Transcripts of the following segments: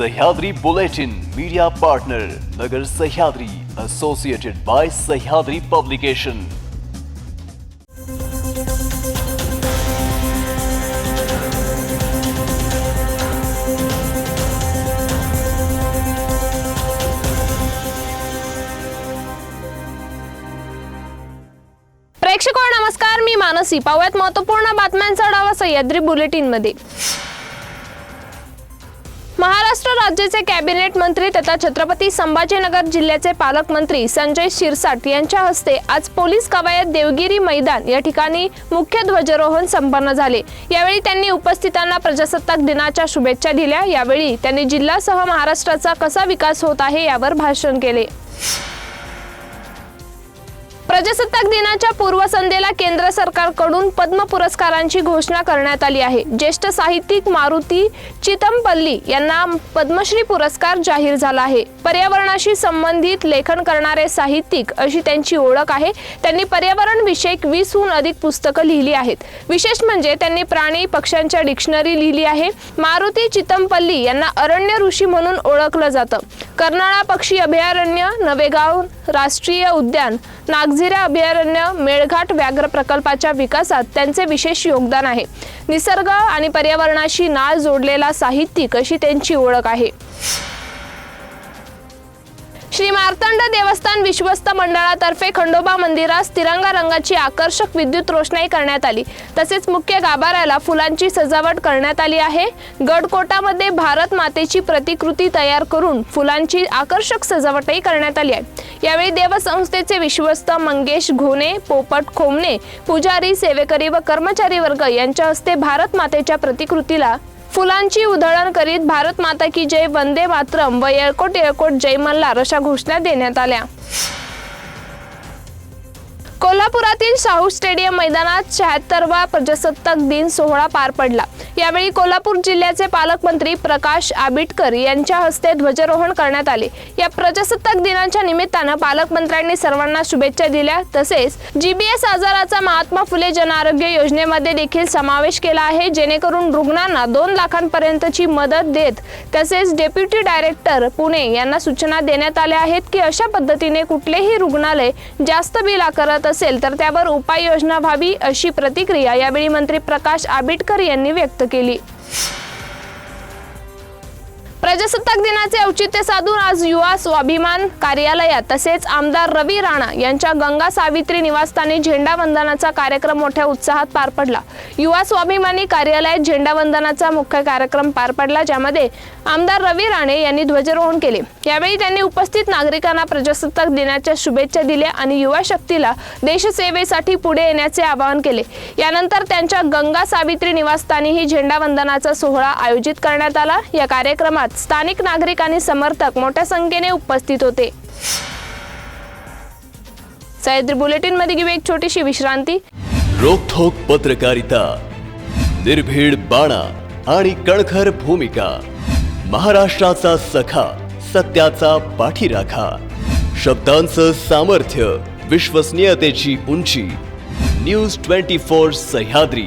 Sahyadri Bulletin, media partner Nagar Sahyadri associated by Sahyadri publication प्रेक्षको नमस्कार. मी मानसी. पाहूयात महत्त्वपूर्ण बातम्यांचा डावा सह्याद्री बुलेटिनमध्ये. महाराष्ट्र राज्याचे कॅबिनेट मंत्री तथा छत्रपती संभाजीनगर जिल्ह्याचे पालकमंत्री संजय शिरसाट यांच्या हस्ते आज पोलीस कवायत देवगिरी मैदान या ठिकाणी मुख्य ध्वजारोहण संपन्न झाले. यावेळी त्यांनी उपस्थितांना प्रजासत्ताक दिनाच्या शुभेच्छा दिल्या. यावेळी त्यांनी जिल्ह्यासह महाराष्ट्राचा कसा विकास होत आहे यावर भाषण केले. प्रजासत्ताक दिनाच्या पूर्वसंध्येला केंद्र सरकारकडून पद्म पुरस्कारांची घोषणा करण्यात आली आहे. ज्येष्ठ साहित्यिक मारुती चितमपल्ली यांना पद्मश्री पुरस्कार जाहीर झाला आहे. पर्यावरणाशी संबंधित लेखन करणारे साहित्यिक अशी त्यांची ओळख आहे. त्यांनी पर्यावरण विषयक वीसहून अधिक पुस्तकं लिहिली आहेत. विशेष म्हणजे त्यांनी प्राणी पक्ष्यांच्या डिक्शनरी लिहिली आहे. मारुती चितमपल्ली यांना अरण्य ऋषी म्हणून ओळखलं जातं. कर्नाळा पक्षी अभयारण्य नवेगाव राष्ट्रीय उद्यान नागझिरा अभयारण्य मेळघाट व्याघ्र प्रकल्पाच्या विकासात त्यांचे विशेष योगदान आहे. निसर्ग आणि पर्यावरणाशी नाळ जोडलेला साहित्यिक अशी त्यांची ओळख आहे. श्री मार्तंड देवस्थान विश्वस्त मंडळातर्फे खंडोबा मंदिरास तिरंगा रंगाची आकर्षक विद्युत रोषणाई करण्यात आली. तसेच मुख्य गाभाऱ्याला फुलांची सजावट करण्यात आली आहे. गडकोटामध्ये भारत मातेची प्रतिकृती तयार करून फुलांची आकर्षक सजावटही करण्यात आली आहे. यावेळी देवसंस्थेचे विश्वस्त मंगेश घोणे पोपट खोमणे पुजारी सेवेकरी व कर्मचारी वर्ग यांच्या हस्ते भारत मातेच्या प्रतिकृतीला फुलांची उधळण करीत भारत माता की जय वंदे मातरम व येळकोट येळकोट जय मल्हार अशा घोषणा देण्यात आल्या. कोल्हापुरातील शाहू स्टेडियम मैदानात शहात्तरवा प्रजासत्ताक दिन सोहळा पार पडला. यावेळी कोल्हापूर जिल्ह्याचे पालकमंत्री प्रकाश आबिटकर यांच्या हस्ते ध्वजारोहण करण्यात आले. या प्रजासत्ताक दिनाच्या निमित्तानं पालकमंत्र्यांनी सर्वांना शुभेच्छा दिल्या. तसेच जीबीएस आजाराचा महात्मा फुले जन आरोग्य योजनेमध्ये देखील समावेश केला आहे. जेणेकरून रुग्णांना दोन लाखांपर्यंतची मदत देत तसेच डेप्युटी डायरेक्टर पुणे यांना सूचना देण्यात आल्या आहेत की अशा पद्धतीने कुठलेही रुग्णालय जास्त बिल आकारत असेल तर त्यावर उपाययोजना व्हावी अशी प्रतिक्रिया यावेळी मंत्री प्रकाश आबिटकर यांनी व्यक्त केली. प्रजासत्ताक दिनाचे औचित्य साधून आज युवा स्वाभिमान कार्यालयात तसेच आमदार रवी राणा यांच्या गंगा सावित्री निवासस्थानी झेंडावंदनाचा कार्यक्रम मोठ्या उत्साहात पार पडला. युवा स्वाभिमानी कार्यालयात झेंडावंदनाचा मुख्य कार्यक्रम पार पडला ज्यामध्ये आमदार रवी राणे यांनी ध्वजारोहण केले. यावेळी त्यांनी उपस्थित नागरिकांना प्रजासत्ताक दिनाच्या शुभेच्छा दिल्या आणि युवा शक्तीला देशसेवेसाठी पुढे येण्याचे आवाहन केले. यानंतर त्यांच्या गंगा सावित्री निवासस्थानीही झेंडावंदनाचा सोहळा आयोजित करण्यात आला. या कार्यक्रमात स्थानिक नागरिक आणि समर्थक मोठ्या संख्येने उपस्थित होते. सह्याद्री बुलेटिनमध्ये घेऊ एक छोटीशी विश्रांती. रोखोक पत्रकारिता निर्भीड बाणा आणि कणखर भूमिका महाराष्ट्राचा सखा सत्याचा पाठीराखा शब्दांचं सामर्थ्य विश्वसनीयतेची उंची न्यूज ट्वेंटी फोर सह्याद्री.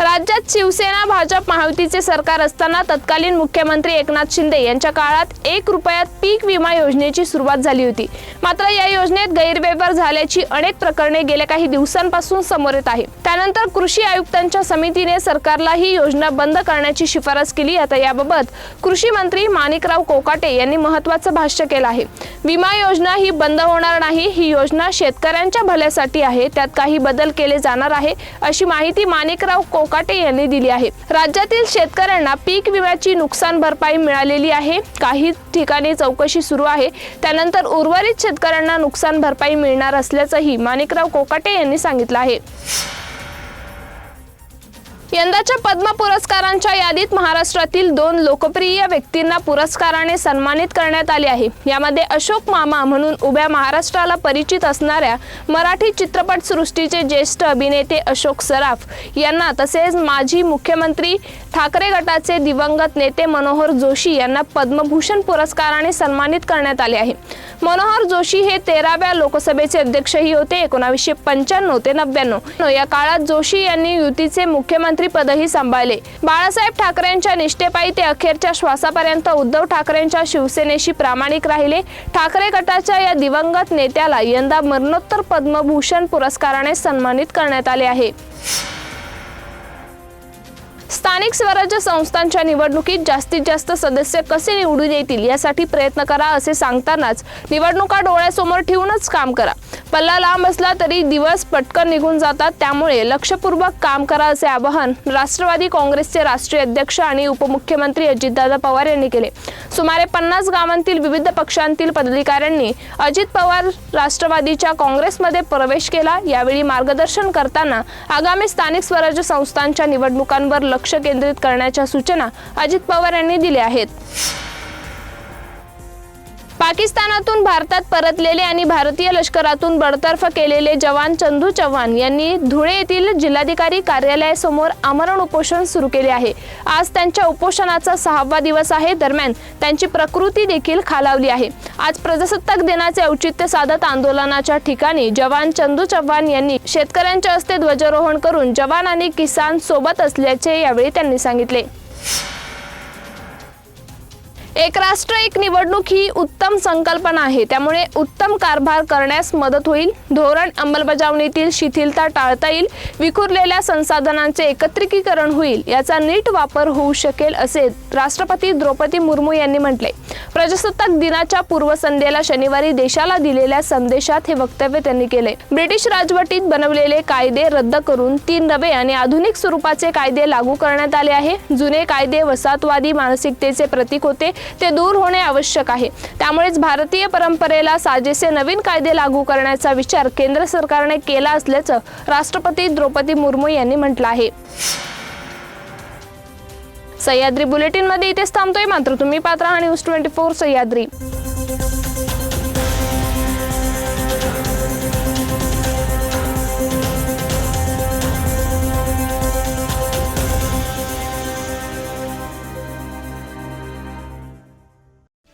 राज्यात शिवसेना भाजप महायुतीचे सरकार असताना तत्कालीन मुख्यमंत्री एकनाथ शिंदे यांच्या काळात एक रुपयात पीक विमा योजनेची सुरुवात झाली होती. मात्र या योजनेत गैरव्यवहार झाल्याची अनेक प्रकरणे गेल्या काही दिवसांपासून समोर येत आहे त्यानंतर कृषी आयुक्तांच्या समितीने सरकारला ही योजना बंद करण्याची शिफारस केली. आता याबाबत कृषी मंत्री माणिकराव कोकाटे यांनी महत्वाचं भाष्य केलं आहे. विमा योजना ही बंद होणार नाही ही योजना शेतकऱ्यांच्या भल्यासाठी आहे त्यात काही बदल केले जाणार आहे अशी माहिती माणिकराव कोकाटे यांनी दिली आहे. राज्यातील शेतकऱ्यांना पीक विम्याची नुकसान भरपाई मिळालेली आहे. काही ठिकाणी चौकशी सुरू आहे. त्यानंतर उर्वरित शेतकऱ्यांना नुकसान भरपाई मिळणार असल्याचंही माणिकराव कोकाटे यांनी सांगितलं आहे. यंदाच्या पद्म पुरस्कारांच्या यादीत महाराष्ट्रातील दोन लोकप्रिय व्यक्तींना पुरस्काराने सन्मानित करण्यात आले आहे. यामध्ये अशोक मामा म्हणून उभ्या महाराष्ट्राला परिचित असणाऱ्या मराठी चित्रपटसृष्टीचे ज्येष्ठ अभिनेते अशोक सराफ यांना तसेच माजी मुख्यमंत्री ठाकरे गटाचे दिवंगत नेते मनोहर जोशी यांना पद्मभूषण पुरस्काराने सन्मानित करण्यात आले आहे. मनोहर जोशी हे तेराव्या लोकसभेचे अध्यक्षही होते एकोणावीसशे पंच्याण्णव ते नव्याण्णव. या काळात जोशी यांनी युतीचे मुख्यमंत्री पदही सांभाळले. बाळासाहेब ठाकरेंच्या निष्ठेपायी ते अखेरच्या श्वासापर्यंत उद्धव ठाकरेंच्या शिवसेनेशी प्रामाणिक राहिले. ठाकरे गटाच्या या दिवंगत नेत्याला यंदा मरणोत्तर पद्मभूषण पुरस्काराने सन्मानित करण्यात आले आहे. स्थानिक स्वराज्य संस्थांच्या निवडणुकीत जास्तीत जास्त सदस्य कसे निवडून येतील यासाठी प्रयत्न करा असे सांगतानाच निवडणुका डोळ्यासमोर ठेवूनच काम करा. पल्ला लांब असला तरी दिवस पटकन निघून जातात. त्यामुळे लक्षपूर्वक काम करा असे आवाहन राष्ट्रवादी काँग्रेसचे राष्ट्रीय अध्यक्ष आणि उपमुख्यमंत्री अजितदादा पवार यांनी केले. सुमारे पन्नास गावांतील विविध पक्षांतील पदाधिकाऱ्यांनी अजित पवार राष्ट्रवादीच्या काँग्रेसमध्ये प्रवेश केला. यावेळी मार्गदर्शन करताना आगामी स्थानिक स्वराज्य संस्थांच्या निवडणुकांवर लक्ष केंद्रित करण्याच्या सूचना अजित पवार यांनी दिल्या आहेत. पाकिस्तानातून भारतात परतलेले आणि भारतीय लष्करातून बडतर्फ केलेले जवान चंदू चव्हाण यांनी धुळे येथील जिल्हाधिकारी कार्यालयासमोर आमरण उपोषण सुरू केले आहे. आज त्यांच्या उपोषणाचा सहावा दिवस आहे. दरम्यान त्यांची प्रकृती देखील खालावली आहे. आज प्रजासत्ताक दिनाचे औचित्य साधत आंदोलनाच्या ठिकाणी जवान चंदू चव्हाण यांनी शेतकऱ्यांच्या हस्ते ध्वजारोहण करून जवान आणि किसान सोबत असल्याचे यावेळी त्यांनी सांगितले. एक राष्ट्र एक निवडणूक ही उत्तम संकल्पना आहे. त्यामुळे उत्तम कारभार करण्यास मदत होईल. धोरण अंमलबजावणीतील शिथिलता टाळता येईल. विखुरलेल्या संसाधनांचे एकत्रिकीकरण होईल. याचा नीट वापर होऊ शकेल असे राष्ट्रपती द्रौपदी मुर्मू यांनी म्हटले. प्रजासत्ताक दिनाच्या पूर्वसंध्येला शनिवारी देशाला दिलेल्या संदेशात हे वक्तव्य त्यांनी केले. ब्रिटिश राजवटीत बनवलेले कायदे रद्द करून तीन नवे आणि आधुनिक स्वरूपाचे कायदे लागू करण्यात आले आहे. जुने कायदे वसाहतवादी मानसिकतेचे प्रतीक होते. ते दूर होणे आवश्यक आहे. त्यामुळेच भारतीय परंपरेला साजेसे नवीन कायदे लागू करण्याचा विचार केंद्र सरकारने केला असल्याचं राष्ट्रपती द्रौपदी मुर्मू यांनी म्हटलं आहे. सह्याद्री बुलेटिनमध्ये इथेच थांबतोय. मात्र तुम्ही पात्रा आणि न्यूज ट्वेंटी फोर सह्याद्री.